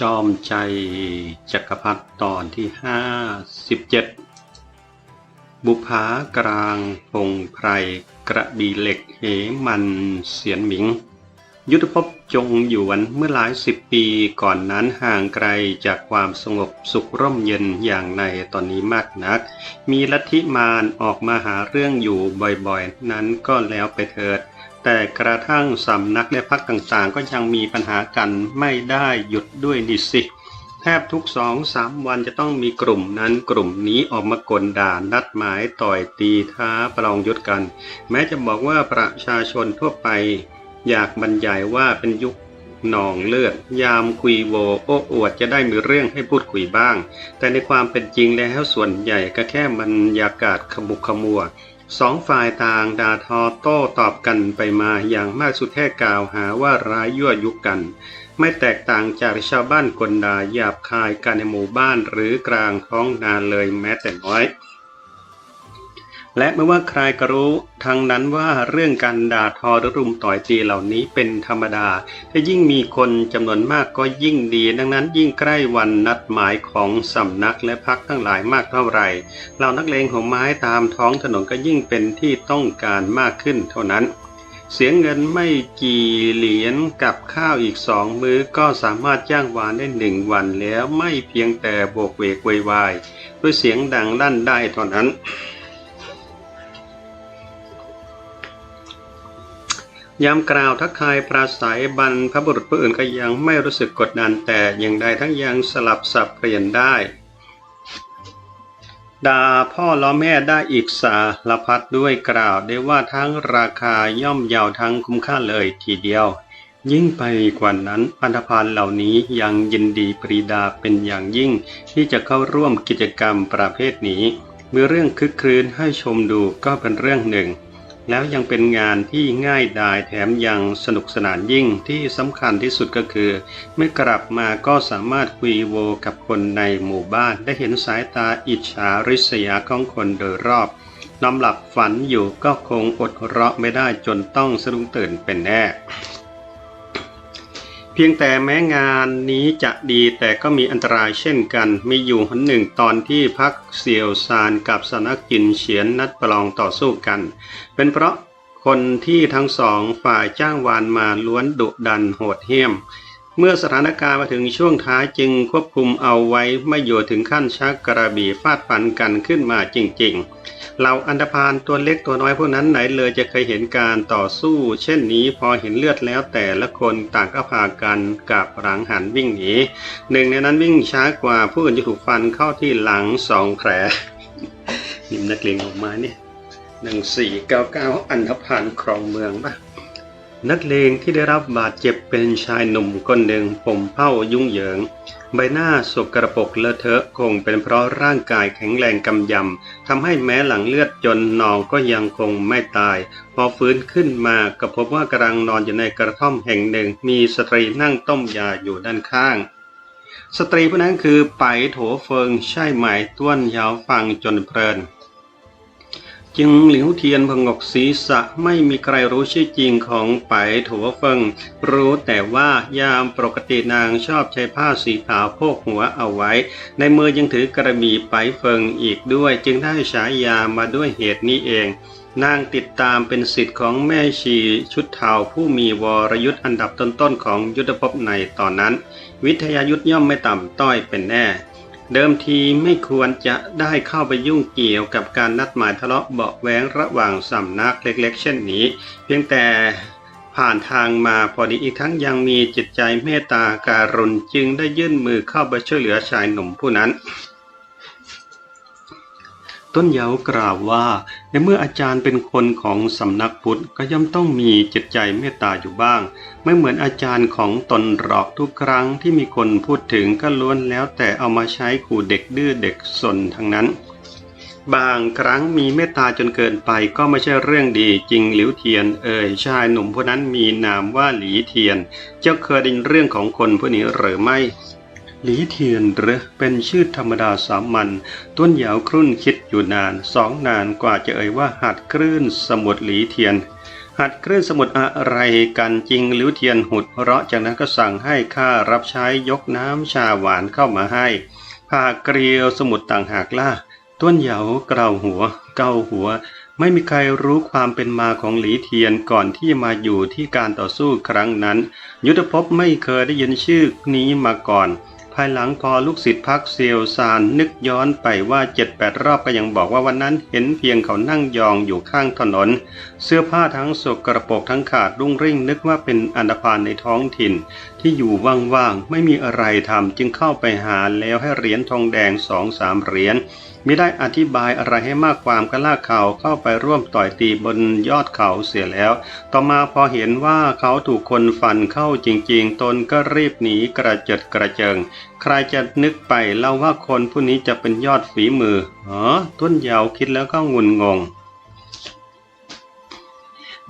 จอมใจจักรพรรดิตอนที่ห้าสิบเจ็ดบุภากลางพงไพรกระบีเหล็กเหมันเสียนหมิง ยุทธภพจงหยวนเมื่อหลายสิบปีก่อนนั้นห่างไกลจากความสงบสุขร่มเย็นอย่างในตอนนี้มากนัก มีลัทธิมารออกมาหาเรื่องอยู่บ่อยๆ นั้นก็แล้วไปเถิด แต่กระทั่งสำนักและพักต่างๆ ก็ยังมีปัญหากันไม่ได้หยุดด้วยดิสิ แทบทุกสองสามวันจะต้องมีกลุ่มนั้นกลุ่มนี้ออกมากลด่านัดหมายต่อยตีท้าประลองยุทธกัน แม้จะบอกว่าประชาชนทั่วไป อยากบรรยายว่าเป็นยุคหนองเลือด ยามคุยโวโอ้อวดจะได้มีเรื่องให้พูดคุยบ้าง แต่ในความเป็นจริงแล้วส่วนใหญ่ก็แค่บรรยากาศขมุกขมัว สองฝ่ายต่างด่าทอโต้ตอบกันไปมาอย่างมากสุดแค่กล่าวหาว่าร้ายยั่วยุกัน ไม่แตกต่างจากชาวบ้านกลดาหยาบคายกันในหมู่บ้านหรือกลางท้องนาเลยแม้แต่น้อย และไม่ว่าใครก็รู้ทั้งนั้นว่าเรื่องการด่าทอหรือรุมต่อยตีเหล่านี้เป็นธรรมดา ถ้ายิ่งมีคนจำนวนมากก็ยิ่งดี ดังนั้นยิ่งใกล้วันนัดหมายของสำนักและพักทั้งหลายมากเท่าไหร่เหล่านักเลงของไม้ตามท้องถนนก็ยิ่งเป็นที่ต้องการมากขึ้นเท่านั้น เสียเงินไม่กี่เหรียญกับข้าวอีกสองมื้อก็สามารถจ้างวานได้หนึ่งวันแล้วไม่เพียงแต่โบกเวกวยวายด้วยเสียงดังลั่นได้เท่านั้น ยามกล่าวทักทายปราศัยบรรพบุรุษผู้อื่นก็ยังไม่รู้สึกกดดันแต่อย่างใดทั้งยังสลับสับเปลี่ยนได้ด่าพ่อล้อแม่ได้อีกสารพัดด้วยกล่าวได้ว่าทั้งราคาย่อมเยาวทั้งคุ้มค่าเลยทีเดียว ยิ่งไปกว่านั้นพันธพาลเหล่านี้ยังยินดีปรีดาเป็นอย่างยิ่ง ที่จะเข้าร่วมกิจกรรมประเภทนี้ เมื่อเรื่องคึกครื้นให้ชมดูก็เป็นเรื่องหนึ่ง แล้วยังเป็นงานที่ง่ายดายแถมยังสนุกสนานยิ่งที่สำคัญที่สุดก็คือ เมื่อกลับมาก็สามารถคุยโวกับคนในหมู่บ้าน ได้เห็นสายตาอิจฉาริษยาของคนโดยรอบนอนหลับฝันอยู่ก็คงอดเราะไม่ได้จนต้องสะดุ้งตื่นเป็นแน่ เพียงแต่แม้งานนี้จะดีแต่ก็มีอันตรายเช่นกัน มีอยู่หนหนึ่งตอนที่พักเสี่ยวซานกับสนักกินเฉียนนัดประลองต่อสู้กัน เป็นเพราะคนที่ทั้งสองฝ่ายจ้างวานมาล้วนดุดันโหดเหี้ยม เมื่อสถานการณ์มาถึงช่วงท้ายจึงควบคุมเอาไว้ไม่อยู่ถึงขั้นชักกระบี่ฟาดฟันกันขึ้นมาจริงๆ เหล่าอันธพาลตัวเล็กตัวน้อยพวกนั้นไหนเลยจะเคยเห็นการต่อสู้ เช่นนี้พอเห็นเลือดแล้วแต่ละคนต่างก็พากันกับหลังหันวิ่งหนีหนึ่งในนั้นวิ่งช้ากว่าผู้อื่นจะถูกฟันเข้าที่หลังสองแผลนิมนักเลงออกมาเนี่ยหนึ่งสี่เก้าเก้าอันธพาลครองเมืองปะนักเลงที่ได้รับบาดเจ็บเป็นชายหนุ่มคนหนึ่งผมเผ้ายุ่งเหยิง ใบหน้าสกระปรกเลอะเทอะคงเป็นเพราะร่างกายแข็งแรงกำยำทำให้แม้หลังเลือดจนนองก็ยังคงไม่ตาย พอฟื้นขึ้นมาก็พบว่ากำลังนอนอยู่ในกระท่อมแห่งหนึ่ง มีสตรีนั่งต้มยาอยู่ด้านข้าง สตรีผู้นั้นคือไปโถเฟิงใช่ไหมต้วนยาวฟังจนเพลิน จึงหลิวเทียนพงกศีรษะไม่มีใครรู้ชื่อจริงของไปถัวเฟิง รู้แต่ว่ายามปกตินางชอบใช้ผ้าสีขาวโพกหัวเอาไว้ ในมือยังถือกระบี่ไปเฟิงอีกด้วย จึงได้ฉายามาด้วยเหตุนี้เองนางติดตามเป็นสิทธิ์ของแม่ชีชุดเทาผู้มีวรยุทธ์อันดับต้นๆของยุทธภพในตอนนั้น วิทยายุทธย่อมไม่ต่ำต้อยเป็นแน่ เดิมทีไม่ควรจะได้เข้าไปยุ่งเกี่ยวกับการนัดหมายทะเลาะเบาะแว้งระหว่างสำนักเล็กๆ เช่นนี้ เพียงแต่ผ่านทางมาพอดีอีกทั้งยังมีจิตใจเมตตาการุณจึงได้ยื่นมือเข้าไปช่วยเหลือชายหนุ่มผู้นั้น ต้นเยาวกล่าวว่า ในเมื่ออาจารย์เป็นคนของสำนักพุทธก็ย่อมต้องมีจิตใจเมตตาอยู่บ้าง ไม่เหมือนอาจารย์ของตนหรอกทุกครั้งที่มีคนพูดถึงก็ล้วนแล้วแต่เอามาใช้ขู่เด็กดื้อเด็กสนทั้งนั้น บางครั้งมีเมตตาจนเกินไปก็ไม่ใช่เรื่องดีจริงหลิวเทียน เอ่ยชายหนุ่มผู้นั้นมีนามว่าหลีเทียน เจ้าเคยได้ยินเรื่องของคนผู้นี้หรือไม่ หลีเทียนหรือเป็นชื่อธรรมดาสามัญต้นเหยาวครุ่นคิดอยู่นานสองนานกว่าจะเอ่ยว่าหัดคลื่นสมุดหลีเทียน หัดคลื่นสมุดอะไรกันจริงหลิวเทียนหุดเราะจากนั้นก็สั่งให้ข้ารับใช้ยกน้ำชาหวานเข้ามาให้ผาเกลียวสมุดต่างหากล่ะต้นเหยาเกลาหัว เกาหัว ไม่มีใครรู้ความเป็นมาของหลีเทียนก่อนที่มาอยู่ที่การต่อสู้ครั้งนั้น ยุทธภพไม่เคยได้ยินชื่อนี้มาก่อน ภายหลังพอลูกศิษย์พักเซียวซานนึกย้อนไปว่าเจ็ดแปดรอบก็ยังบอกว่าวันนั้นเห็นเพียงเขานั่งยองอยู่ข้างถนน เสื้อผ้าทั้งสกระปรกทั้งขาดรุ่งริ่งนึกว่าเป็นอันดพานในท้องถิ่น ที่อยู่ว่างๆ ไม่มีอะไรทำจึงเข้าไปหาแล้วให้เหรียญทองแดงสองสามเหรียญไม่ได้อธิบายอะไรให้มากความก็ลากเขาเข้าไปร่วมต่อยตีบนยอดเขาเสียแล้ว ต่อมาพอเห็นว่าเขาถูกคนฟันเข้าจริงๆ ตนก็รีบหนีกระเจิดกระเจิง ใครจะนึกไปเล่าว่าคนผู้นี้จะเป็นยอดฝีมืออ๋อต้นยาวคิดแล้วก็งุนงง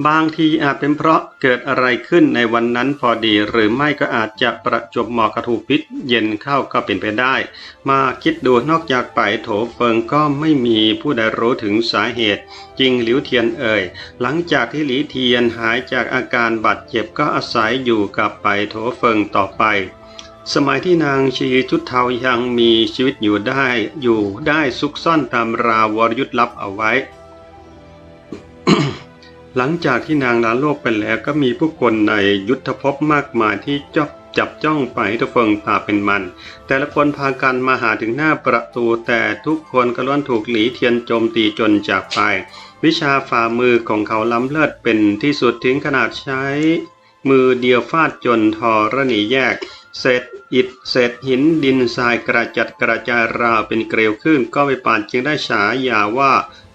บางทีอาจเป็นเพราะเกิดอะไรขึ้นในวันนั้นพอดี หรือไม่ก็อาจจะประจบเหมาะกระถูกพิษเย็นเข้าก็เป็นไปได้ มาคิดดูนอกจากไปโถเฟิงก็ไม่มีผู้ใดรู้ถึงสาเหตุ จริงหลิวเทียนเอ่ย หลังจากที่หลีเทียนหายจากอาการบาดเจ็บก็อาศัยอยู่กับไปโถเฟิงต่อไปสมัยที่นางชีชุดเทายังมีชีวิตอยู่ได้ อยู่ได้ซุกซ่อนตามราวรยุทธลับเอาไว้ หลังจากที่นางลาโลกไปแล้วก็มีผู้คนในยุทธภพมากมายที่จ้องจับจ้องไปทุกเฟิงพาเป็นมัน แต่ละคนพากันมาหาถึงหน้าประตู แต่ทุกคนก็ล้วนถูกหลีเทียนโจมตีจนจากไป วิชาฝ่ามือของเขาล้ำเลิศเป็นที่สุดถึงขนาดใช้ มือเดียวฟาดจนทอระหนีแยก เศษอิฐเศษหินดินทรายกระจัดกระจายราวเป็นเกลียวขึ้น ก็ไปปานจึงได้ฉายาว่า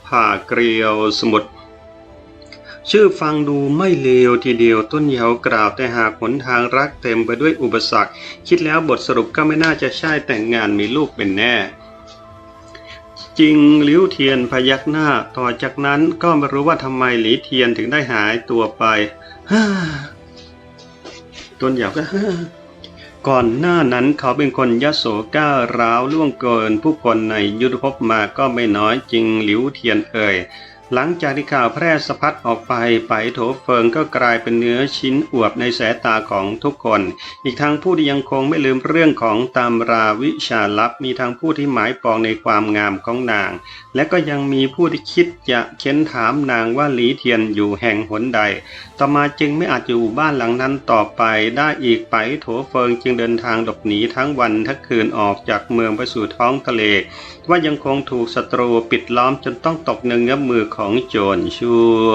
ผ่าเกลียวสมุทร ชื่อฟังดูไม่เลวทีเดียวต้นเหยาวกล่าวแต่หากหนทางรักเต็มไปด้วยอุปสรรค คิดแล้วบทสรุปก็ไม่น่าจะใช่แต่งงานมีลูกเป็นแน่ จริงหลิวเทียนพยักหน้าต่อจากนั้นก็ไม่รู้ว่าทำไมหลีเทียนถึงได้หายตัวไปฮ่าต้นเหยาวก็ฮ่าก่อนหน้านั้นเขาเป็นคนยโสก้าร้าวล่วงเกิน ผู้คนในยุทธภพมาก็ไม่น้อยจริงหลิวเทียนเอ่ย หลังจากที่ข่าวแพร่สะพัดออกไปไปโถเฟิงก็กลายเป็นเนื้อชิ้นอวบในสายตาของทุกคน อีกทั้งผู้ที่ยังคงไม่ลืมเรื่องของตามราวิชาลับ มีทั้งผู้ที่หมายปองในความงามของนางและก็ยังมีผู้ที่คิดจะเค้นถามนางว่าหลีเทียนอยู่แห่งหนใด ต่อมาจึงไม่อาจอยู่บ้านหลังนั้นต่อไปได้อีกไปโถเฟิงจึงเดินทางหลบหนีทั้งวันทั้งคืนออกจากเมืองไปสู่ท้องทะเล ว่ายังคงถูกศัตรูปิดล้อมจนต้องตกในเงื้อมมือของโจรชั่ว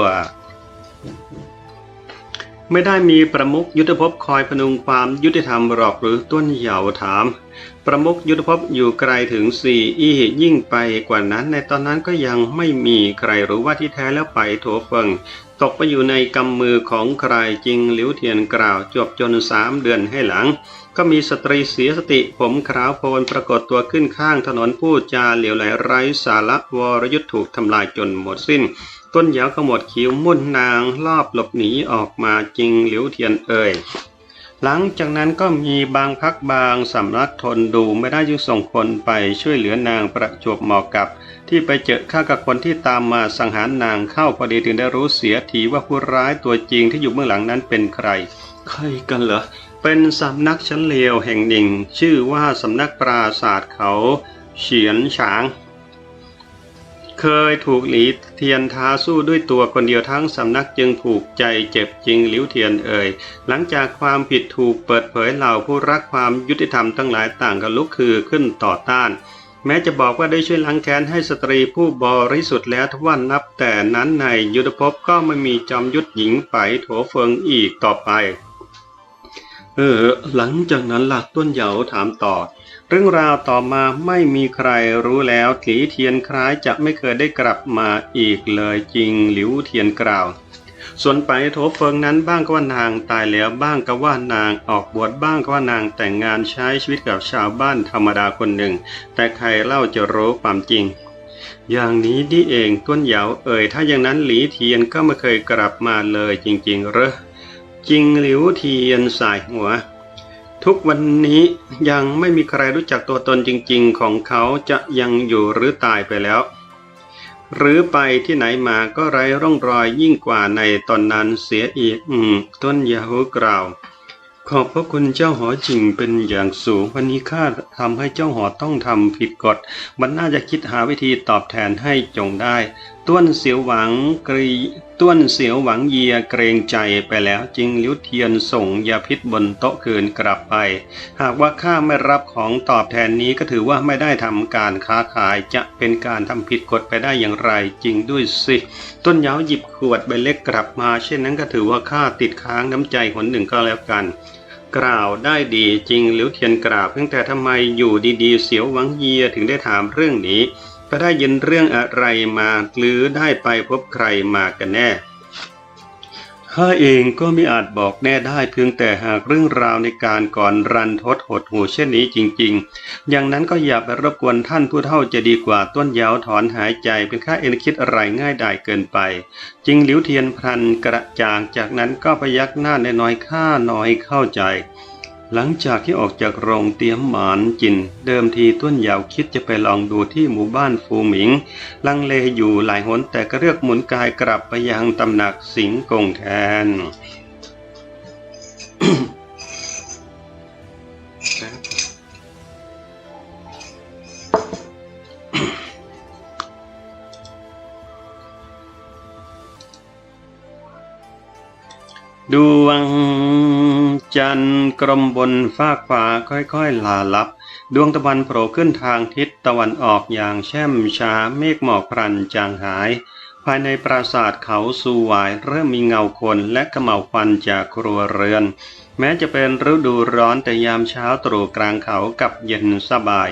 ไม่ได้มีประมุขยุทธภพคอยพนุงความยุติธรรมหรอกหรือต้นเหยาถาม ประมุขยุทธภพอยู่ไกลถึงสี่อี้ยิ่งไปกว่านั้น ในตอนนั้นก็ยังไม่มีใครรู้ว่าที่แท้แล้วไปโถเฟิงตกไปอยู่ในกำมือของใครจริงหลิวเทียนกล่าวจบจนสามเดือนให้หลัง ก็มีสตรีเสียสติผมขาวโพลนปรากฏตัวขึ้นข้างถนนพูดจาเหลียวไหลไร้สาระวรยุทธ์ถูกทำลายจนหมดสิ้น ต้นยาวขมวดคิ้วมุ่นนางลอบหลบหนีออกมาจริงหลิวเทียนเอ่ย หลังจากนั้นก็มีบางพักบางสำนักทนดูไม่ได้ยึงส่งคนไปช่วยเหลือนางประจวบเหมาะกับ ที่ไปเจอข้ากับคนที่ตามมาสังหารนางเข้าพอดีถึงได้รู้เสียทีว่าผู้ร้ายตัวจริงที่อยู่เบื้องหลังนั้นเป็นใคร ใครกันเหรอเป็นสำนักชั้นเลวแห่งหนึ่ง ชื่อว่าสำนักปราศาสตร์เขา เฉียนฉาง เคยถูกหลีเทียนท้าสู้ด้วยตัวคนเดียวทั้งสำนักจึงผูกใจเจ็บจริงหลิวเทียนเอ่ย หลังจากความผิดถูกเปิดเผยเหล่าผู้รักความยุติธรรมทั้งหลายต่างกันลุกคือขึ้นต่อต้าน แม้จะบอกว่าได้ช่วยล้างแค้นให้สตรีผู้บริสุทธิ์แล้วทว่านับแต่นั้นในยุทธภพก็ไม่มีจอมยุทธหญิงไปโถเฟิงอีกต่อไป เออ หลังจากนั้นหลักต้นเหยาถามต่อ เรื่องราวต่อมาไม่มีใครรู้แล้วหลีเทียนคล้ายจะไม่เคยได้กลับมาอีกเลยจริงหลิวเทียนกล่าว ส่วนไปโถเฟิงนั้นบ้างก็ว่านางตายแล้วบ้างก็ว่านางออกบวชบ้างก็ว่านางแต่งงานใช้ชีวิตกับชาวบ้านธรรมดาคนหนึ่ง แต่ใครเล่าจะรู้ความจริง อย่างนี้นี่เองต้นเหยาเอ่ยถ้าอย่างนั้นหลีเทียนก็ไม่เคยกลับมาเลยจริงๆเหรอจริงหลิวเทียนสายหัว ทุกวันนี้ยังไม่มีใครรู้จักตัวตนจริงๆ ของเขาจะยังอยู่หรือตายไปแล้ว หรือไปที่ไหนมาก็ไร้ร่องรอยยิ่งกว่าในตอนนั้นเสียอีก อืม ต้นยาหูกล่าว ขอบพระคุณเจ้าหอจริงเป็นอย่างสูงวันนี้ข้าทำให้เจ้าหอต้องทำผิดกฎ มันน่าจะคิดหาวิธีตอบแทนให้จงได้ ต้วนเสียวหวังกรีต้วนเสียวหวังเยียเกรงใจไปแล้วจึงลิ้วเทียนส่งยาพิษบนโต๊ะคืนกลับไป หากว่าข้าไม่รับของตอบแทนนี้ก็ถือว่าไม่ได้ทำการค้าขายจะเป็นการทำผิดกฎไปได้อย่างไรจริงด้วยสิ ต้นเหยาวหยิบขวดใบเล็กกลับมา เช่นนั้นก็ถือว่าข้าติดค้างน้ำใจคนหนึ่งก็แล้วกันกล่าวได้ดีจริงหลิวเทียนกล่าวเพียงแต่ทำไมอยู่ดีๆ เสียวหวังเยียถึงได้ถามเรื่องนี้ ไปได้ยินเรื่องอะไรมาหรือได้ไปพบใครมากันแน่ข้าเองก็ไม่อาจบอกแน่ได้เพียงแต่หากเรื่องราวในการก่อนรันทดหดหูเช่นนี้จริง ๆ อย่างนั้นก็อย่าไปรบกวนท่านผู้เฒ่าจะดีกว่าต้นยาวถอนหายใจเป็นข้าเองคิดอะไรง่ายดายเกินไป จริงหลิวเทียนพลันกระจ่างจากนั้นก็พยักหน้าในน้อยข้าน้อยเข้าใจ หลังจากที่ออกจากโรงเตียมหมานจิน เดิมทีต้นยาวคิดจะไปลองดูที่หมู่บ้านฟูหมิง ลังเลอยู่หลายหนแต่ก็เลือกหมุนกายกลับไปยังตำหนักสิงกงแทนดวง จันทร์กลมบนฟากฟ้าค่อยๆลาลับ ดวงตะวันโผล่ขึ้นทางทิศตะวันออกอย่างแช่มช้าเมฆหมอกพรันจางหาย ภายในปราสาทเขาสูวายเริ่มมีเงาคนและกระเหมาควันจากครัวเรือน แม้จะเป็นฤดูร้อนแต่ยามเช้าตรู่กลางเขากับเย็นสบาย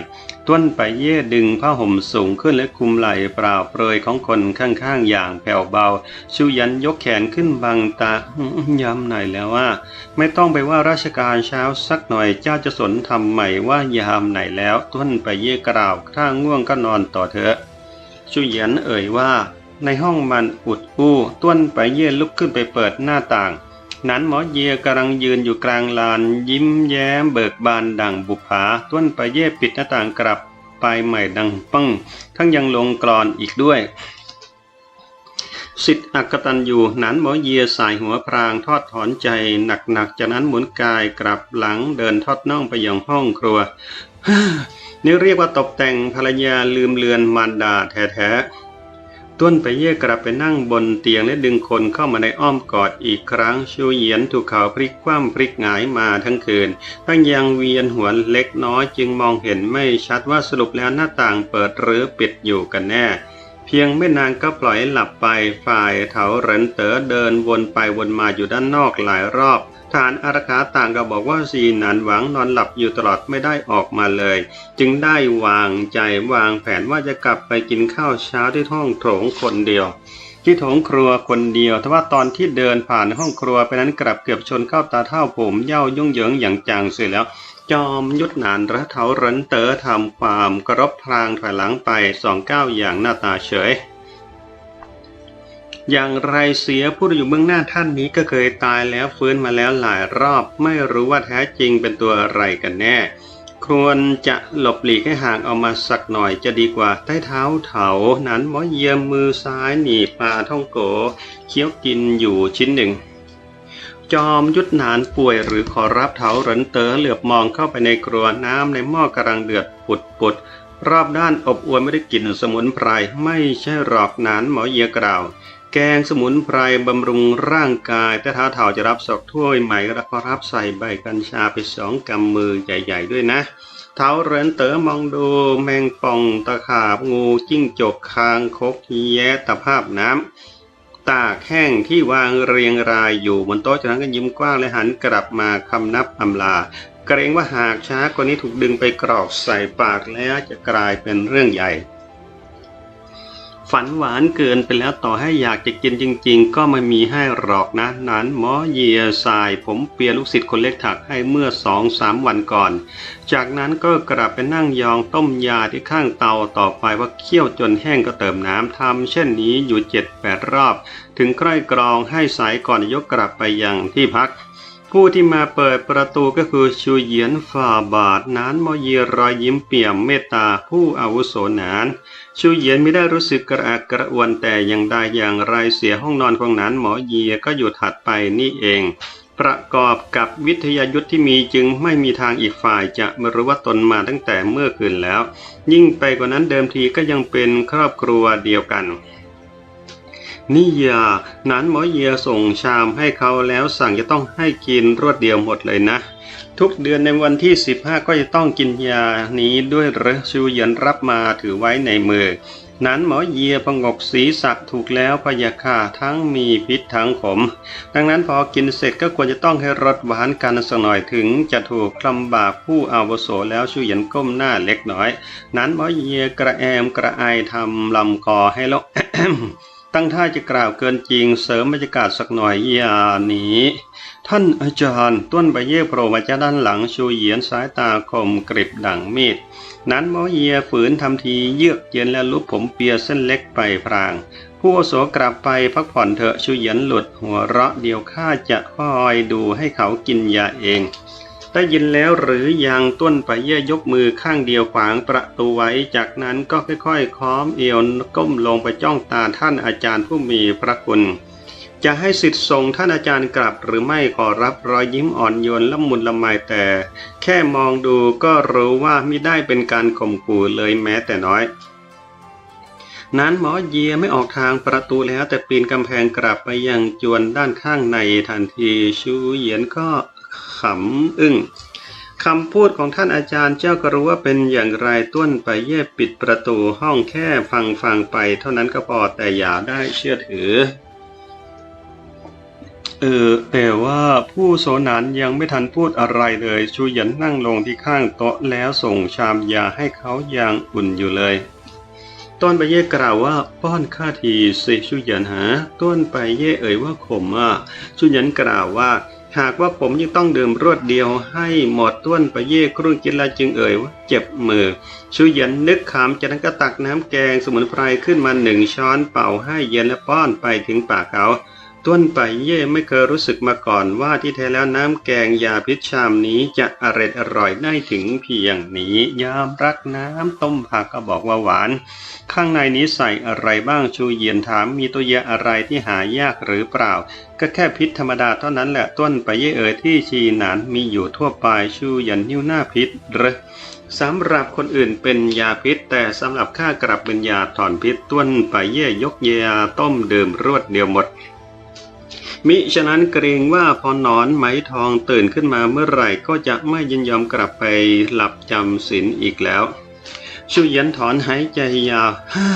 ต้นไปเย่ดึงผ้าห่มสูงขึ้นและคุมไหล่เปล่าเปรยของคนข้างๆอย่างแผ่วเบา ชูยันยกแขนขึ้นบังตาย้ำหน่อยแล้วว่า ไม่ต้องไปว่าราชการเช้าสักหน่อยเจ้าจะสนทำใหม่ว่ายามไหนแล้ว ต้นไปเย่กล่าวข้างง่วงก็นอนต่อเถอะชูยียนเอ่ยว่า ในห้องมันอุดอู้ต้วนไปเย่ลุกขึ้นไปเปิดหน้าต่าง นั้นหมอเยียกำลังยืนอยู่กลางลาน ยิ้มแย้มเบิกบานดังบุภาต้วนไปเย่ปิดหน้าต่างกลับไปใหม่ดังปังทั้งยังลงกรอนอีกด้วยสิทธิ์อักตันอยู่นั้นหมอเยียสายหัวพรางทอดถอนใจหนักๆจากนั้นหมุนกายกลับหลังเดินทอดน่องไปยังห้องครัวนี่เรียกว่าตกแต่งภรรยาลืมเลือนมารดาแท้ๆ ต้นไปเย่กลับไปนั่งบนเตียงและดึงคนเข้ามาในอ้อมกอดอีกครั้ง ชูเหยียนถูกเขาพลิกคว่ำพลิกหงายมาทั้งคืนทั้งยังเวียนหัวเล็กน้อยจึงมองเห็นไม่ชัดว่าสรุปแล้วหน้าต่างเปิดหรือปิดอยู่กันแน่ เพียงไม่นานก็ปล่อยให้หลับไปฝ่ายเถาเหรินเต๋อเดินวนไปวนมาอยู่ด้านนอกหลายรอบ ฐานอารักขาต่างก็บอกว่าซีนันหวังนอนหลับอยู่ตลอดไม่ได้ออกมาเลย จึงได้วางใจวางแผนว่าจะกลับไปกินข้าวเช้าที่ห้องโถงคนเดียวที่โถงครัวคนเดียวแต่ว่าตอนที่เดินผ่านห้องครัวไปนั้นกลับเกือบชนเข้าตาเท่าผมเย่ายุ่งเหยิงอย่างจังเสียแล้ว จอมยุทธนานระเถาเรินเตอทำความกระรบพลางถอยหลังไปสองก้าวอย่างหน้าตาเฉย อย่างไรเสียผู้ที่อยู่เบื้องหน้าท่านนี้ก็เคยตายแล้วฟื้นมาแล้วหลายรอบ ไม่รู้ว่าแท้จริงเป็นตัวอะไรกันแน่ ควรจะหลบหลีกให้ห่างออกมาสักหน่อยจะดีกว่าใต้เท้าเถานั้นหมอเยี่ยมมือซ้ายหนีปลาท่องโกเคี้ยวกินอยู่ชิ้นหนึ่งจอมยุทธนานป่วยหรือขอรับเถาเหรินเต๋อเหลือบมองเข้าไปในครัวน้ำในหม้อกำลังเดือดปุดปุดรอบด้านอบอวนไม่ได้กลิ่นสมุนไพรไม่ใช่หรอกนานหมอเยียกล่าว แกงสมุนไพรบำรุงร่างกาย แต่ท้าเถาจะรับสอกถ้วยใหม่แล้วก็รับใส่ใบกัญชาไปสองกำมือใหญ่ ๆ ด้วยนะ เท้าเรินเต๋อมองดูแมงป่องตะขาบงูจิ้งจกคางคกแย้ตะภาพน้ำตากแห้งที่วางเรียงรายอยู่บนโต๊ะจากนั้นก็ยิ้มกว้างและหันกลับมาคำนับอำลา เกรงว่าหากช้ากว่านี้ถูกดึงไปกรอกใส่ปากแล้วจะกลายเป็นเรื่องใหญ่ ฝันหวานเกินไปแล้วต่อให้อยากจะกินจริง ๆ ก็ไม่มีให้หรอกนะ นั้นหมอเยียสาย ผมเปียลูกศิษย์คนเล็กถักให้เมื่อสองสามวันก่อน จากนั้นก็กลับไปนั่งยองต้มยาที่ข้างเตาต่อไปว่าเคี่ยวจนแห้งก็เติมน้ำทำเช่นนี้อยู่เจ็ดแปดรอบ ถึงใกล้กรองให้สายก่อนยกกลับไปยังที่พัก ผู้ที่มาเปิดประตูก็คือชูเหยียนฝ่าบาทนานมอเยรอยยิ้มเปี่ยมเมตตาผู้อาวุโสนาน ชูเหยียนไม่ได้รู้สึกกระอักกระอ่วนแต่อย่างใดอย่างไรเสียห้องนอนของนันหมอเยียก็อยู่ถัดไปนี่เอง ประกอบกับวิทยายุทธที่มีจึงไม่มีทางอีกฝ่ายจะไม่รู้ว่าตนมาตั้งแต่เมื่อคืนแล้ว ยิ่งไปกว่านั้นเดิมทีก็ยังเป็นครอบครัวเดียวกัน นี่ยา นั้นหมอเยียส่งชามให้เขาแล้วสั่งจะต้องให้กินรวดเดียวหมดเลยนะ ทุกเดือนในวันที่ 15 ก็จะต้องกินยานี้ด้วยเหรือชูเหยียนรับมาถือไว้ในมือ นั้นหมอเยียพงกศีรษะถูกแล้วพยาค่าทั้งมีพิษทั้งขม ดังนั้นพอกินเสร็จก็ควรจะต้องให้รสหวานกันสักหน่อยถึงจะถูกลำบากผู้อาวุโสแล้วชูเหยียนก้มหน้าเล็กน้อย นั้นหมอเยียกระแอมกระไอทำลำคอให้ล้ว ตั้งท่าจะกล่าวเกินจริงเสริมบรรยากาศสักหน่อยอย่าหนีท่านอาจารย์ต้นใบเย่โผล่มาจากด้านหลังชูเหยียนสายตาคมกริบดังมีดนั้นหมอเยียฝืนทำทีเยือกเย็นและลุกผมเปียเส้นเล็กไปพราง ผู้อโสกลับไปพักผ่อนเถอะชูเหยียนหลุดหัวเราะเดียวข้าจะคอยดูให้เขากินยาเอง ได้ยินแล้วหรือยังต้นไปเย่ยกมือข้างเดียวขวางประตูไว้ จากนั้นก็ค่อยๆ ค้อมเอวก้มลงไปจ้องตาท่านอาจารย์ผู้มีพระคุณ จะให้สิทธิ์ส่งท่านอาจารย์กลับหรือไม่ขอรับรอยยิ้มอ่อนโยนละมุนละไมแต่ แค่มองดูก็รู้ว่าไม่ได้เป็นการข่มขู่เลยแม้แต่น้อยนั้นหมอเยียไม่ออกทางประตูแล้วแต่ปีนกำแพงกลับไปยังจวนด้านข้างในทันทีชูเหยียนก็ ขำอึ้งคำพูดของท่านอาจารย์เจ้าก็รู้ว่าเป็นอย่างไรต้นไปเย่ปิดประตูห้องแค่ฟังฟังไป เท่านั้นก็พอแต่อย่าได้เชื่อถือเออแต่ว่าผู้โสนานยังไม่ทันพูดอะไรเลยชูหยันนั่งลงที่ข้างโต๊ะแล้วส่งชามยาให้เขาอย่างอุ่นอยู่เลย ต้นไปเย่กล่าวว่าป้อนข้าทีสิชูหยันหา ต้นไปเย่เอ่ยว่าขมอะชูหยันกล่าวว่า หากว่าผมยังต้องดื่มรวดเดียวให้หมดต้นไปเย่ครุ่งกินแล้วจึงเอ่ยว่าเจ็บมือชูเย็นนึกขำจากนั้นก็ตักน้ำแกงสมุนไพรขึ้นมาหนึ่งช้อนเป่าให้เย็นและป้อนไปถึงปากเขา ต้นไปเย่ไม่เคยรู้สึกมาก่อนว่าที่แท้แล้วน้ำแกงยาพิษชามนี้จะอร่อยอร่อยได้ถึงเพียงนี้ ยามรักน้ำต้มผักก็บอกว่าหวาน ข้างในนี้ใส่อะไรบ้างชูเยียนถามมีตัวยาอะไรที่หายากหรือเปล่า ก็แค่พิษธรรมดาเท่านั้นแหละต้นไปเย่เอ๋ยที่ชีหนานมีอยู่ทั่วไปชูเยันนิ้วหน้าพิษเหรอสำหรับคนอื่นเป็นยาพิษ แต่สำหรับข้ากลับเป็นยาถอนพิษต้นไปเย่ยกยาต้มดื่มรวดเดียวหมด มิฉะนั้นเกรงว่าพอหนอนไหมทองตื่นขึ้นมาเมื่อไหร่ก็จะไม่ยินยอมกลับไปหลับจำศีลอีกแล้วชูเหยันถอนหายใจยาวฮ่า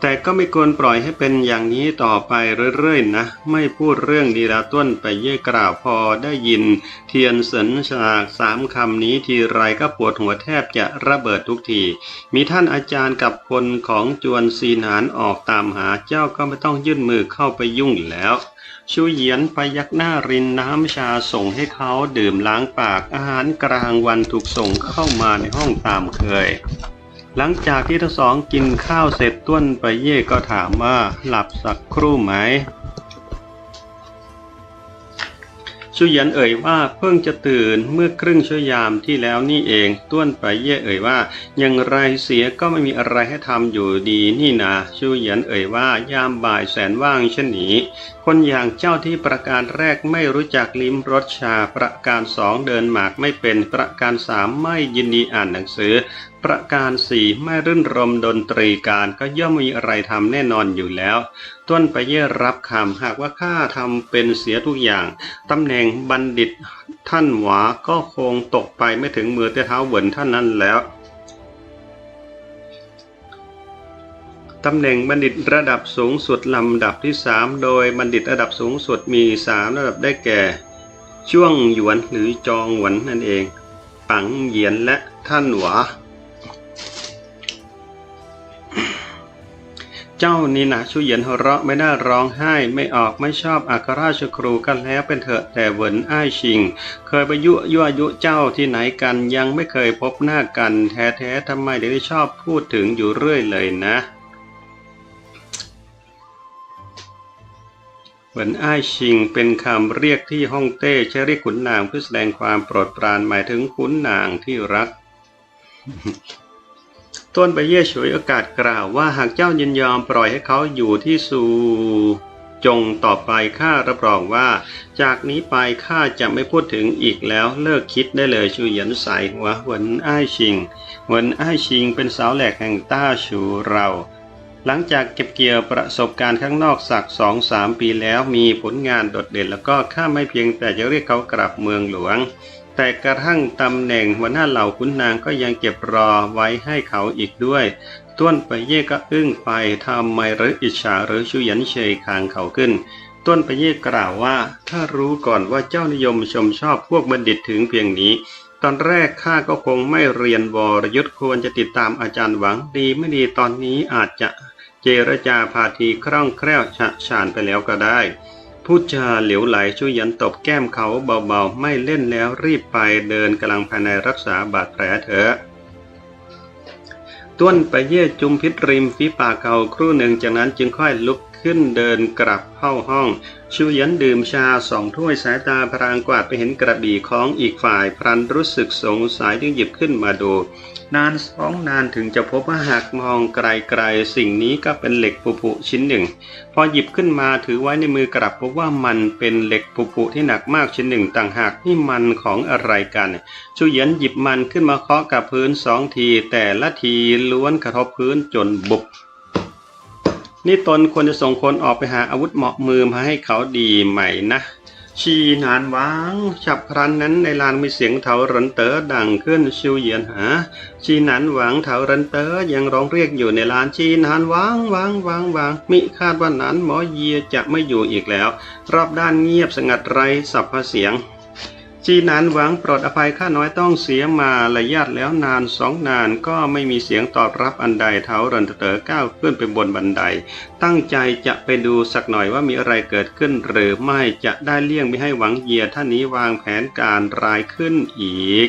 แต่ก็ไม่ควรปล่อยให้เป็นอย่างนี้ต่อไปเรื่อยๆนะ ไม่พูดเรื่องดีลาต้นไปเย่กล่าวพอได้ยิน เทียนสนฉากสามคำนี้ทีไรก็ปวดหัวแทบจะระเบิดทุกที มีท่านอาจารย์กับคนของจวนซีนานออกตามหาเจ้าก็ไม่ต้องยื่นมือเข้าไปยุ่งแล้ว ชูเหยียนไปยักหน้ารินน้ำชาส่งให้เขาดื่มล้างปากอาหารกลางวันถูกส่งเข้ามาในห้องตามเคย หลังจากที่ทั้งสองกินข้าวเสร็จต้วนไปเย่ก็ถามว่าหลับสักครู่ไหมชูเหยันเอ่ยว่าเพิ่งจะตื่นเมื่อครึ่งชั่วยามที่แล้วนี่เอง ต้วนไปเย่เอ่ยว่า อย่างไรเสียก็ไม่มีอะไรให้ทำอยู่ดีนี่นาชูเหยันเอ่ยว่ายามบ่ายแสนว่างเช่นนี้คนอย่างเจ้าที่ประการแรกไม่รู้จักลิ้มรสชา ประการสองเดินหมากไม่เป็น ประการสามไม่ยินดีอ่านหนังสือ ประการสี่ไม่รื่นรมดนตรีการก็ย่อมมีอะไรทำแน่นอนอยู่แล้ว ต้นไปเย่รับคำหากว่าข้าทำเป็นเสียทุกอย่างตำแหน่งบัณฑิตท่านหวาก็คงตกไปไม่ถึงมือเท้าเหวินท่านนั้นแล้ว ตำแหน่งบัณฑิตระดับสูงสุดลำดับที่สามโดยบัณฑิตระดับสูงสุดมีสามระดับได้แก่ ช่วงหยวนหรือจองหวนนั่นเอง ปังเหยียนและท่านหวาเจ้านี่นะชูเหยียนหัวเราะไม่ได้ร้องไห้ไม่ออกไม่ชอบอัครราชครูกันแล้วเป็นเถอะแต่เหวินอ้ายชิง เคยไปยุยั่วยุเจ้าที่ไหนกันยังไม่เคยพบหน้ากันแท้ๆทำไมเดี๋ยวได้ชอบพูดถึงอยู่เรื่อยเลยนะ เหมือนอ้ายชิงเป็นคำเรียกที่ฮ่องเต้ใช้เรียกขุนนางเพื่อแสดงความโปรดปรานหมายถึงขุนนางที่รัก ต้นไปเย่ฉวยโอกาสกล่าวว่าหากเจ้ายินยอมปล่อยให้เขาอยู่ที่ซูจงต่อไปข้ารับรองว่า จากนี้ไปข้าจะไม่พูดถึงอีกแล้วเลิกคิดได้เลยชูเหยันใส่หัวเหวินอ้ายชิงเหวินอ้ายชิงเป็นสาวแหลกแห่งต้าชูเรา หลังจากเก็บเกี่ยวประสบการณ์ข้างนอกสักสองสามปีแล้วมีผลงานโดดเด่นแล้วก็ข้าไม่เพียงแต่จะเรียกเขากลับเมืองหลวง แต่กระทั่งตำแหน่งหัวหน้าเหล่าขุนนางก็ยังเก็บรอไว้ให้เขาอีกด้วย ต้วนไปเย่ก็อึ้งไปทำไมหรืออิจฉาหรือชูหยันเชยคางเขาขึ้น ต้นไปเย่กล่าวว่า ถ้ารู้ก่อนว่าเจ้านิยมชมชอบพวกบัณฑิตถึงเพียงนี้ตอนแรกข้าก็คงไม่เรียนวรยุทธ์ควรจะติดตามอาจารย์หวังดีไม่ดีตอนนี้อาจจะ เจรจาพาทีคล่องแคล่วฉะฉานไปแล้วก็ได้พูดจาเหลวไหลช่วยยันตบแก้มเขาเบาๆ ไม่เล่นแล้วรีบไปเดินกำลังภายในรักษาบาดแผลเถอะต้วนไปเย่จุมพิษริมฝีปากเขาครู่หนึ่งจากนั้นจึงค่อยลุก ขึ้นเดินกลับเข้าห้อง ชูยันดื่มชาสองถ้วยสายตาพรางกวาดไปเห็นกระบี่ของอีกฝ่ายพรันรู้สึกสงสัยจึงหยิบขึ้นมาดู นานสองนานถึงจะพบว่าหากมองไกลๆสิ่งนี้ก็เป็นเหล็กผุๆชิ้นหนึ่ง พอหยิบขึ้นมาถือไว้ในมือกลับพบว่ามันเป็นเหล็กผุๆที่หนักมากชิ้นหนึ่งต่างหากนี่มันของอะไรกัน ชูยียนหยิบมันขึ้นมาเคาะกับพื้นสองที แต่ละทีล้วนกระทบพื้นจนบุบ นี่ตนควรจะส่งคนออกไปหาอาวุธเหมาะมือมาให้เขาดีไหม่นะ ชีนานวางฉับพลันนั้นในลานมีเสียงเถารันเตอดังขึ้นชิวเยียนหา ชีนานหวังเถารันเตอยังร้องเรียกอยู่ในลานชีนานวางวางวางวางมิคาดว่านั้นหมอเยียจะไม่อยู่อีกแล้ว รอบด้านเงียบสงัดไรสับพเสียง จีนันหวังโปรดอภัยข้าน้อยต้องเสียมาระยะแล้วนานสองนานก็ไม่มีเสียงตอบรับอันใดเท้ารันเตอก้าวขึ้นไปบนบันได ตั้งใจจะไปดูสักหน่อยว่ามีอะไรเกิดขึ้น หรือไม่จะได้เลี่ยงไม่ให้หวังเยียท่านนี้วางแผนการร้ายขึ้นอีก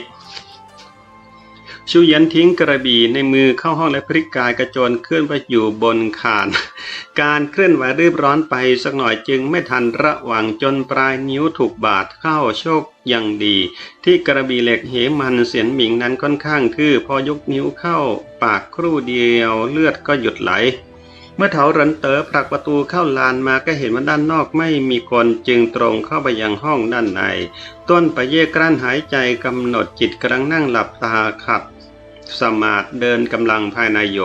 ชูเยันทิ้งกระบี่ในมือเข้าห้องและพลิกกายกระโจนเคลื่อนไปอยู่บนคาน การเคลื่อนไหวรีบร้อนไปสักหน่อยจึงไม่ทันระวังจนปลายนิ้วถูกบาดเข้าโชคยังดี ที่กระบี่เหล็กเหมันเสียนหมิงนั้นค่อนข้างคือพอยกนิ้วเข้าปากครู่เดียวเลือดก็หยุดไหล เมื่อเถารันเตอ๋อผลักประตูเข้าลานมาก็เห็นว่าด้านนอกไม่มีคนจึงตรงเข้าไปยังห้องด้านใน ต้นไปเย่กลั้นหายใจกำหนดจิตกำลังนั่งหลับตาขับ สมาธิเดินกำลังภายในโย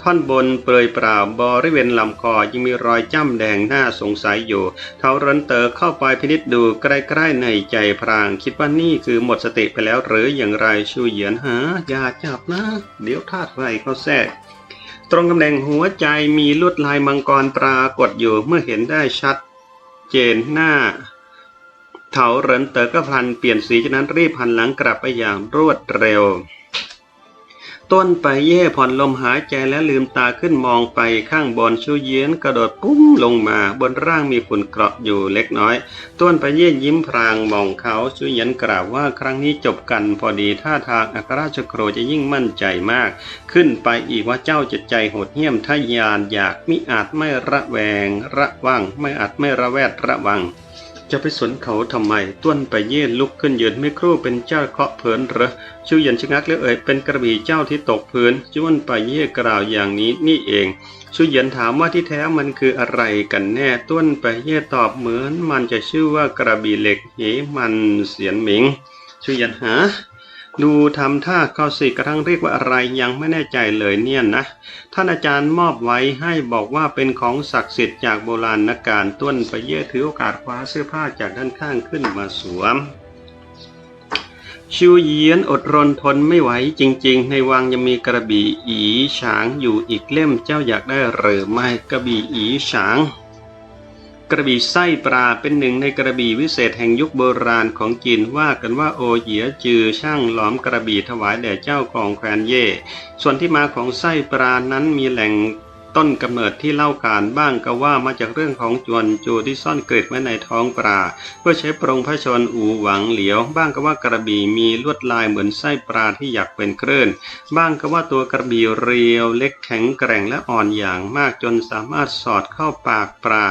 ท่อนบนเปลือยเปล่าบริเวณลำคอยังมีรอยจ้ำแดงน่าสงสัยอยู่ เทารันเตอร์เข้าไปพินิจดูใกล้ๆในใจพราง คิดว่านี่คือหมดสติไปแล้วหรืออย่างไรชูเหยียนหาอย่าจับนะ เดี๋ยวธาตุไฟเขาแทรก ตรงตำแหน่งหัวใจมีลวดลายมังกรปรากฏอยู่เมื่อเห็นได้ชัดเจนหน้าเถาเหรินเตอก็พลันเปลี่ยนสีจากนั้นรีบหันหลังกลับไปอย่างรวดเร็ว ต้นไปเย่ผ่อนลมหายใจและลืมตาขึ้นมองไปข้างบนชูเยียนกระโดดปุ้มลงมาบนร่างมีฝุ่นเกราะอยู่เล็กน้อย ต้นไปเย่ยิ้มพรางมองเขาชูเยียนกล่าวว่าครั้งนี้จบกันพอดีท่าทางอัครราชโครจะยิ่งมั่นใจมาก ขึ้นไปอีกว่าเจ้าจิตใจโหดเหี้ยมทะยานอยากมิอาจไม่ระแวง ระวังไม่อาจไม่ระแวดระวัง จะไปสนเขาทำไม ต้วนไปเย่ลุกขึ้นยืนไม่ครู่เป็นเจ้าเคาะเผินเหรอชูเหยันชะงักแล้วเอ่ยเป็นกระบี่เจ้าที่ตกพื้นจ้วนไปเย่กล่าวอย่างนี้นี่เองชูเหยันถามว่าที่แท้มันคืออะไรกันแน่ต้วนไปเย่ตอบเหมือน มันจะชื่อว่ากระบี่เหล็กเหมันเสียนหมิงชูเหยันหา ดูทำท่าเขาสิกระทั่งเรียกว่าอะไรยังไม่แน่ใจเลยเนี่ยนะ ท่านอาจารย์มอบไว้ให้บอกว่าเป็นของศักดิ์สิทธิ์จากโบราณการต้นไปเย่ถือโอกาสคว้าเสื้อผ้าจากด้านข้างขึ้นมาสวม ชิวเยียนอดรนทนไม่ไหวจริง ๆ ในวังยังมีกระบี่อีฉางอยู่อีกเล่มเจ้าอยากได้หรือไม่กระบี่อีฉาง กระบี่ไส้ปลาเป็นหนึ่งในกระบี่วิเศษแห่งยุคโบราณของจีนว่ากันว่าโอเหยียจือช่างหลอมกระบี่ถวายแด่เจ้าของแคว้นเย่ส่วนที่มาของไส้ปลานั้นมีแหล่ง ต้นกำเนิดที่เล่าขานบ้างก็ว่ามาจากเรื่องของจวนจูที่ซ่อนเกร็ดไว้ในท้องปลาเพื่อใช้ปรงพระชนอูหวังเหลียว บ้างก็ว่ากระบี่มีลวดลายเหมือนไส้ปลาที่อยากเป็นเคลื่นบ้างก็ว่าตัวกระบี่เรียวเล็กแข็งแกร่งและอ่อนอย่างมากจนสามารถสอดเข้าปากปลา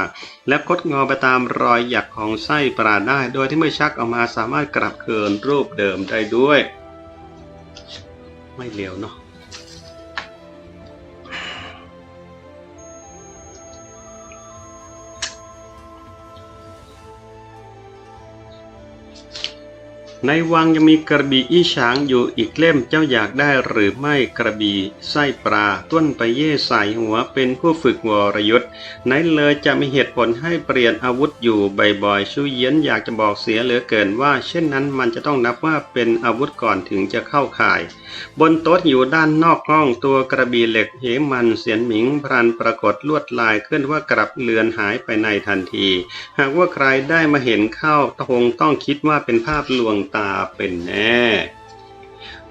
และคดงอไปตามรอยหยักของไส้ปลาได้ โดยที่เมื่อชักออกมาสามารถกลับคืนรูปเดิมได้ด้วย ไม่เหลียวเนาะ ในวังยังมีกระบี่อี้ช้างอยู่อีกเล่มเจ้าอยากได้หรือไม่กระบี่ไส้ปลาต้นไปเย่ใส่หัวเป็นผู้ฝึกวรยุทธ์ไหนเลยจะมีเหตุผลให้เปลี่ยนอาวุธอยู่บ่อยๆชูเยียนอยากจะบอกเสียเหลือเกินว่า เช่นนั้นมันจะต้องนับว่าเป็นอาวุธก่อนถึงจะเข้าข่าย บนโต๊ะอยู่ด้านนอกห้องตัวกระบี่เหล็กเหมันเสียนหมิงพรันปรากฏลวดลายขึ้นว่ากลับเลือนหายไปในทันที หากว่าใครได้มาเห็นเข้าคงต้องคิดว่าเป็นภาพลวงตาเป็นแน่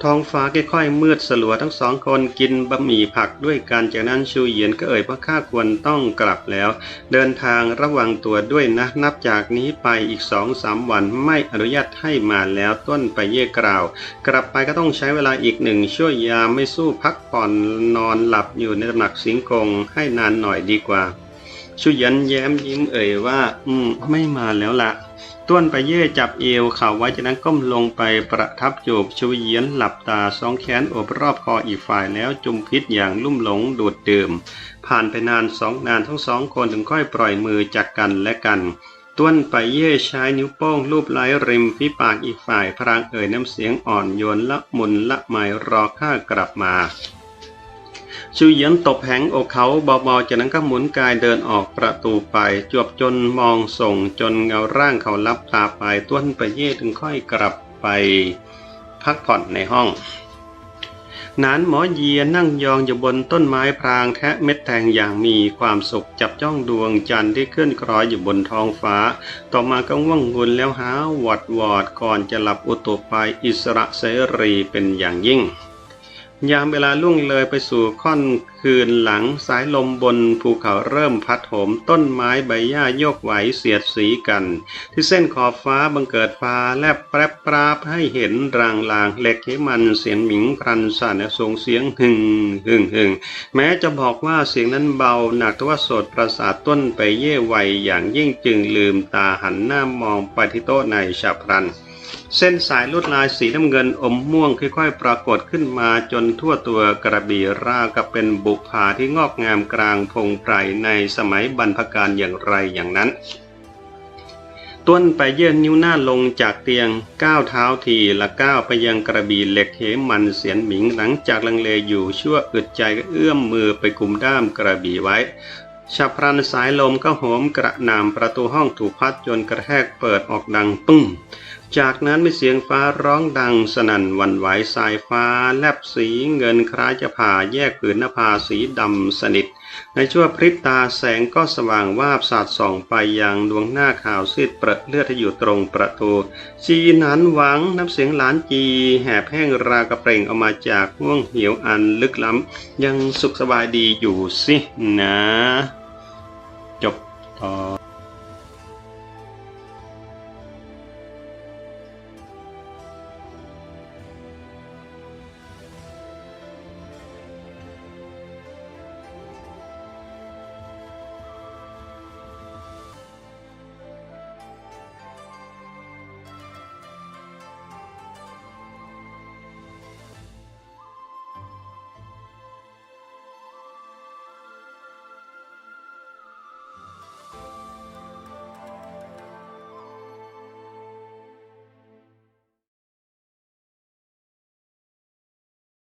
ท้องฟ้าค่อยๆมืดสลัวทั้งสองคนกินบะหมี่ผักด้วยกันจากนั้นชูเหยียนก็เอ่ยว่าข้าควรต้องกลับแล้ว เดินทางระวังตัวด้วยนะ นับจากนี้ไปอีกสองสามวันไม่อนุญาตให้มาแล้วต้นไปเย่กล่าว กลับไปก็ต้องใช้เวลาอีกหนึ่งชั่วยามไม่สู้พักผ่อนนอนหลับอยู่ในตำหนักสิงคงให้นานหน่อยดีกว่าชูเหยันแย้มยิ้มเอ่ยว่า อืม ไม่มาแล้วละ ต้วนไปเย่จับเอวเข่าไว้จากนั้นก้มลงไปประทับจูบชูเยียนหลับตาสองแขนโอบรอบคออีกฝ่ายแล้วจุมพิษอย่างลุ่มหลงดูดดื่ม ผ่านไปนานสองนานทั้งสองคนถึงค่อยปล่อยมือจากกันและกัน ต้วนไปเย่ใช้นิ้วโป้งลูบไล้ริมฝีปากอีกฝ่ายพรางเอ่ยน้ำเสียงอ่อนโยนละมุนละไมรอข้ากลับมา ชูเหยียนตบแหงอกเขาเบาๆจากนั้นก็หมุนกายเดินออกประตูไป จวบจนมองส่งจนเงาร่างเขาลับตาไปต้วนไปเย่ถึงค่อยกลับไปพักผ่อนในห้องนานหมอเยียนั่งยองอยู่บนต้นไม้พรางแทะเม็ดแตงอย่างมีความสุขจับจ้องดวงจันทร์ที่เคลื่อนคล้อยอยู่บนท้องฟ้า ต่อมาก็ง่วงงุนแล้วหาวอดวอดก่อนจะหลับอุตุไปอิสระเสรีเป็นอย่างยิ่ง ยามเวลาล่วงเลยไปสู่ค่อนคืนหลังสายลมบนภูเขาเริ่มพัดโหม ต้นไม้ใบหญ้าโยกไหวเสียดสีกัน ที่เส้นขอบฟ้าบังเกิดฟ้าแลบแปรบปราบให้เห็นรางลางเหล็กเหมันเสียงหมิงพรันสั่นส่งเสียงหึ่งหึ่งหึ่งแม้จะบอกว่าเสียงนั้นเบาหนักแต่ว่าสดประสาทต้นไปเย่ไวอย่างยิ่งจึงลืมตาหันหน้ามองไปที่โต๊ะในฉับพลัน เส้นสายลวดลายสีน้ำเงินอมม่วงค่อยๆ ปรากฏขึ้นมาจนทั่วตัวกระบี่ราวกับเป็นบุพาที่งอกงามกลางพงไพรในสมัยบรรพการอย่างไรอย่างนั้น ต้นไปเยื่นนิ้วหน้าลงจากเตียงก้าวเท้าทีละก้าวไปยังกระบี่เหล็กเหมันเสียนหมิงหลังจากลังเลอยู่ชั่วอึดใจก็เอื้อมมือไปกุมด้ามกระบี่ไว้ฉับพลันสายลมก็โหมกระหน่ำประตูห้องถูกพัดจนกระแทกเปิดออกดังปึ้ง จากนั้นมีเสียงฟ้าร้องดังสนั่นวันไหวสายฟ้า แลบสีเงินคล้ายจะผ่าแยกผืนนภาสีดำสนิท ในชั่วพริบตาแสงก็สว่างวาบสาดส่องไปยังดวงหน้าขาวซีดเปรอะเลือดที่อยู่ตรงประตูจีหนานหวังน้ำเสียงหลานจี แหบแห้งรากระเปร่งออกมาจากห่วงเหี่ยวอันลึกล้ำ ยังสุขสบายดีอยู่สินะ จบตอน